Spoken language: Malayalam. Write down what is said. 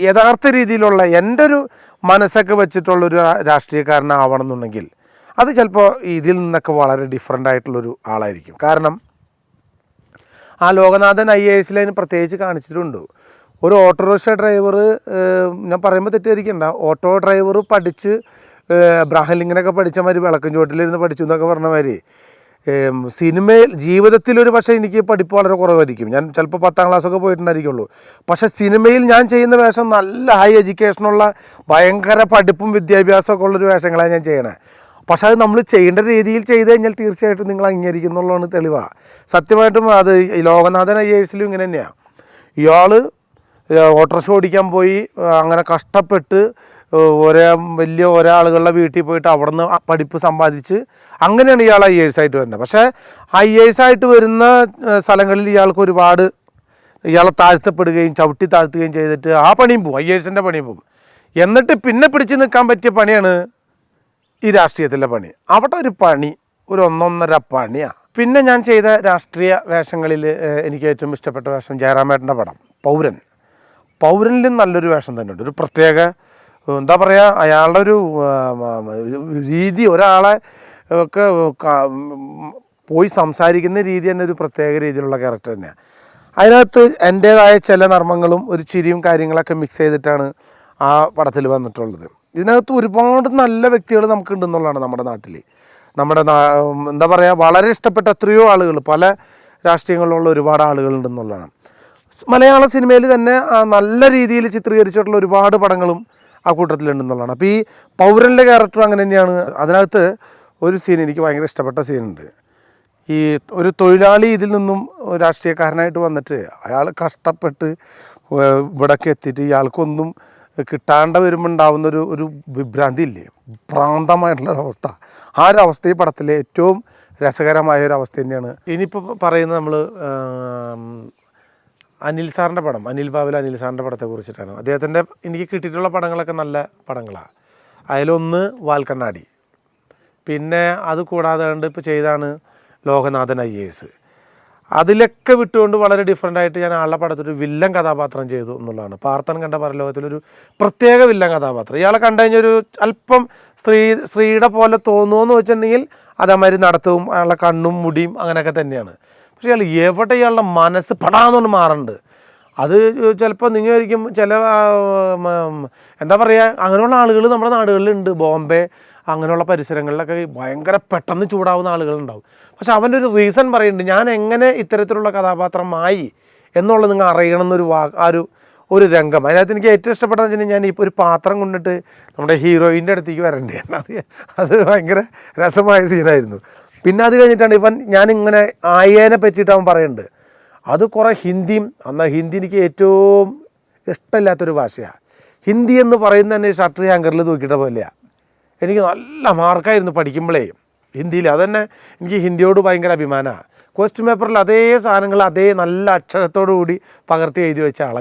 യഥാർത്ഥ രീതിയിലുള്ള എന്റെ ഒരു മനസ്സൊക്കെ വെച്ചിട്ടുള്ളൊരു രാഷ്ട്രീയക്കാരനാവണം എന്നുണ്ടെങ്കിൽ അത് ചിലപ്പോൾ ഇതിൽ നിന്നൊക്കെ വളരെ ഡിഫറെന്റ് ആയിട്ടുള്ളൊരു ആളായിരിക്കും. കാരണം ആ ലോകനാഥൻ ഐ എ എസിൽ അതിന് പ്രത്യേകിച്ച് കാണിച്ചിട്ടുണ്ട്. ഒരു ഓട്ടോറിക്ഷ ഡ്രൈവർ ഞാൻ പറയുമ്പോൾ തെറ്റിദ്ധരിക്കണ്ട. ഓട്ടോ ഡ്രൈവർ പഠിച്ച് ബ്രാഹലിങ്ങിനൊക്കെ പഠിച്ച മാതിരി വിളക്കും ചുവട്ടിലിരുന്ന് പഠിച്ചു എന്നൊക്കെ പറഞ്ഞ മാതിരി സിനിമയിൽ ജീവിതത്തിൽ ഒരു പക്ഷേ എനിക്ക് പഠിപ്പ് വളരെ കുറവായിരിക്കും. ഞാൻ ചിലപ്പോൾ പത്താം ക്ലാസ്സൊക്കെ പോയിട്ടുണ്ടായിരിക്കുള്ളൂ. പക്ഷേ സിനിമയിൽ ഞാൻ ചെയ്യുന്ന വേഷം നല്ല ഹൈ എഡ്യൂക്കേഷനുള്ള ഭയങ്കര പഠിപ്പും വിദ്യാഭ്യാസമൊക്കെ ഉള്ളൊരു വേഷങ്ങളാണ് ഞാൻ ചെയ്യണേ. പക്ഷേ അത് നമ്മൾ ചെയ്യേണ്ട രീതിയിൽ ചെയ്തു കഴിഞ്ഞാൽ തീർച്ചയായിട്ടും നിങ്ങൾ അംഗീകരിക്കുന്നുള്ളതാണ് തെളിവാണ് സത്യമായിട്ടും അത് ലോകനാഥൻ ഐ എസിലും ഇങ്ങനെ തന്നെയാണ് ഇയാൾ ഓട്ടോറിക്ഷ ഓടിക്കാൻ പോയി അങ്ങനെ കഷ്ടപ്പെട്ട് ഒരേ വലിയ ഒരാളുകളുടെ വീട്ടിൽ പോയിട്ട് അവിടുന്ന് പഠിപ്പ് സമ്പാദിച്ച് അങ്ങനെയാണ് ഇയാൾ ഐ എസ് ആയിട്ട് വരുന്നത്. പക്ഷേ ഐ എസ് ആയിട്ട് വരുന്ന സ്ഥലങ്ങളിൽ ഇയാൾക്ക് ഒരുപാട് ഇയാളെ താഴ്ത്തപ്പെടുകയും ചവിട്ടി താഴ്ത്തുകയും ചെയ്തിട്ട് ആ പണിയും പോകും ഐ എസിന്റെ പണിയും പോകും എന്നിട്ട് പിന്നെ പിടിച്ച് നിൽക്കാൻ പറ്റിയ പണിയാണ് ഈ രാഷ്ട്രീയത്തിലെ പണി. അവിടെ ഒരു പണി ഒരു ഒന്നൊന്നര പണിയാണ് പിന്നെ ഞാൻ ചെയ്ത രാഷ്ട്രീയ വേഷങ്ങളിൽ എനിക്ക് ഏറ്റവും ഇഷ്ടപ്പെട്ട വേഷം ജയറാമേട്ടന്റെ പടം പൗരൻ. പൗരനിലും നല്ലൊരു വേഷം തന്നെയുണ്ട്. ഒരു പ്രത്യേക എന്താ പറയുക അയാളുടെ ഒരു രീതി ഒരാളെ ഒക്കെ പോയി സംസാരിക്കുന്ന രീതി തന്നെ ഒരു പ്രത്യേക രീതിയിലുള്ള ക്യാരക്ടർ തന്നെയാണ് അതിനകത്ത് എന്റേതായ ചില നർമ്മങ്ങളും ഒരു ചിരിയും കാര്യങ്ങളൊക്കെ മിക്സ് ചെയ്തിട്ടാണ് ആ പടത്തിൽ വന്നിട്ടുള്ളത്. ഇതിനകത്ത് ഒരുപാട് നല്ല വ്യക്തികൾ നമുക്കുണ്ടെന്നുള്ളതാണ് നമ്മുടെ നാട്ടിൽ നമ്മുടെ എന്താ പറയുക വളരെ ഇഷ്ടപ്പെട്ട എത്രയോ ആളുകൾ പല രാഷ്ട്രീയങ്ങളിലുള്ള ഒരുപാട് ആളുകളുണ്ടെന്നുള്ളതാണ്. മലയാള സിനിമയിൽ തന്നെ നല്ല രീതിയിൽ ചിത്രീകരിച്ചിട്ടുള്ള ഒരുപാട് പടങ്ങളും ആ കൂട്ടത്തിലുണ്ടെന്നുള്ളതാണ്. അപ്പോൾ ഈ പൗരന്റെ ക്യാരക്ടർ അങ്ങനെ തന്നെയാണ്. അതിനകത്ത് ഒരു സീൻ എനിക്ക് ഭയങ്കര ഇഷ്ടപ്പെട്ട സീനുണ്ട് ഈ ഒരു തൊഴിലാളി ഇതിൽ നിന്നും രാഷ്ട്രീയക്കാരനായിട്ട് വന്നിട്ട് അയാൾ കഷ്ടപ്പെട്ട് ഇവിടൊക്കെ എത്തിയിട്ട് ഇയാൾക്കൊന്നും കിട്ടാണ്ട് വരുമ്പോൾ ഉണ്ടാവുന്ന ഒരു ഒരു വിഭ്രാന്തി ഇല്ലേ ഭ്രാന്തമായിട്ടുള്ള ഒരവസ്ഥ ആ ഒരു അവസ്ഥ ഈ പടത്തിലെ ഏറ്റവും രസകരമായ ഒരു അവസ്ഥ തന്നെയാണ്. ഇനിയിപ്പോൾ പറയുന്നത് നമ്മൾ അനിൽ സാറിന്റെ പടം അനിൽ ബാബുല അനിൽ സാറിന്റെ പടത്തെ കുറിച്ചിട്ടാണ്. അദ്ദേഹത്തിന്റെ എനിക്ക് കിട്ടിയിട്ടുള്ള പടങ്ങളൊക്കെ നല്ല പടങ്ങളാണ് അതിലൊന്ന് വാൽക്കണ്ണാടി. പിന്നെ അത് കൂടാതെ കണ്ട് ഇപ്പോൾ ചെയ്താണ് ലോകനാഥൻ ഐ എസ്. അതിലൊക്കെ വിട്ടുകൊണ്ട് വളരെ ഡിഫറെന്റ് ആയിട്ട് ഞാൻ ആളുടെ പടത്തിൽ ഒരു വില്ലൻ കഥാപാത്രം ചെയ്തു എന്നുള്ളതാണ്. പാർത്തൻ കണ്ട പരലോകത്തിലൊരു പ്രത്യേക വില്ലൻ കഥാപാത്രം. ഇയാളെ കണ്ടു കഴിഞ്ഞാൽ ഒരു അല്പം സ്ത്രീ സ്ത്രീയുടെ പോലെ തോന്നുമെന്ന് വെച്ചിട്ടുണ്ടെങ്കിൽ അതേമാതിരി നടത്തവും അയാളുടെ കണ്ണും മുടിയും അങ്ങനെയൊക്കെ തന്നെയാണ്. പക്ഷേ ഇയാൾ എവിടെ ഇയാളുടെ മനസ്സ് പടാന്നൊന്ന് മാറുന്നുണ്ട് അത് ചിലപ്പോൾ നിങ്ങൾ ചില എന്താ പറയുക അങ്ങനെയുള്ള ആളുകൾ നമ്മുടെ നാടുകളിലുണ്ട്. ബോംബെ അങ്ങനെയുള്ള പരിസരങ്ങളിലൊക്കെ ഭയങ്കര പെട്ടെന്ന് ചൂടാവുന്ന ആളുകളുണ്ടാവും. പക്ഷെ അവന്റെ ഒരു റീസൺ പറയുന്നുണ്ട്. ഞാൻ എങ്ങനെ ഇത്തരത്തിലുള്ള കഥാപാത്രമായി എന്നുള്ളത് നിങ്ങൾ അറിയണം എന്നൊരു വാ ആ ഒരു ഒരു രംഗം. അതിനകത്ത് എനിക്ക് ഏറ്റവും ഇഷ്ടപ്പെട്ടതെന്ന് വെച്ചിട്ടുണ്ടെങ്കിൽ ഞാൻ ഇപ്പോൾ ഒരു പാത്രം കൊണ്ടിട്ട് നമ്മുടെ ഹീറോയിന്റെ അടുത്തേക്ക് വരണ്ടേ. അത് അത് ഭയങ്കര രസമായ സീനായിരുന്നു പിന്നെ അത് കഴിഞ്ഞിട്ടാണ് ഇവൻ ഞാനിങ്ങനെ ആയേനെ പറ്റിയിട്ട് അവൻ പറയുന്നുണ്ട് അത് കുറേ ഹിന്ദിയും എന്നാൽ ഹിന്ദി എനിക്ക് ഏറ്റവും ഇഷ്ടമില്ലാത്തൊരു ഭാഷയാണ് ഹിന്ദി എന്ന് പറയുന്നത് തന്നെ ഷട്ടർ ഹാങ്കറിൽ തൂക്കിയിട്ട പോലെയാണ് എനിക്ക് നല്ല മാർക്കായിരുന്നു പഠിക്കുമ്പോഴേ ഹിന്ദിയിൽ അതന്നെ എനിക്ക് ഹിന്ദിയോട് ഭയങ്കര അഭിമാനമാണ് ക്വസ്റ്റ്യൻ പേപ്പറിൽ അതേ സാധനങ്ങൾ അതേ നല്ല അക്ഷരത്തോടു കൂടി പകർത്തി എഴുതി വെച്ച ആളാണ്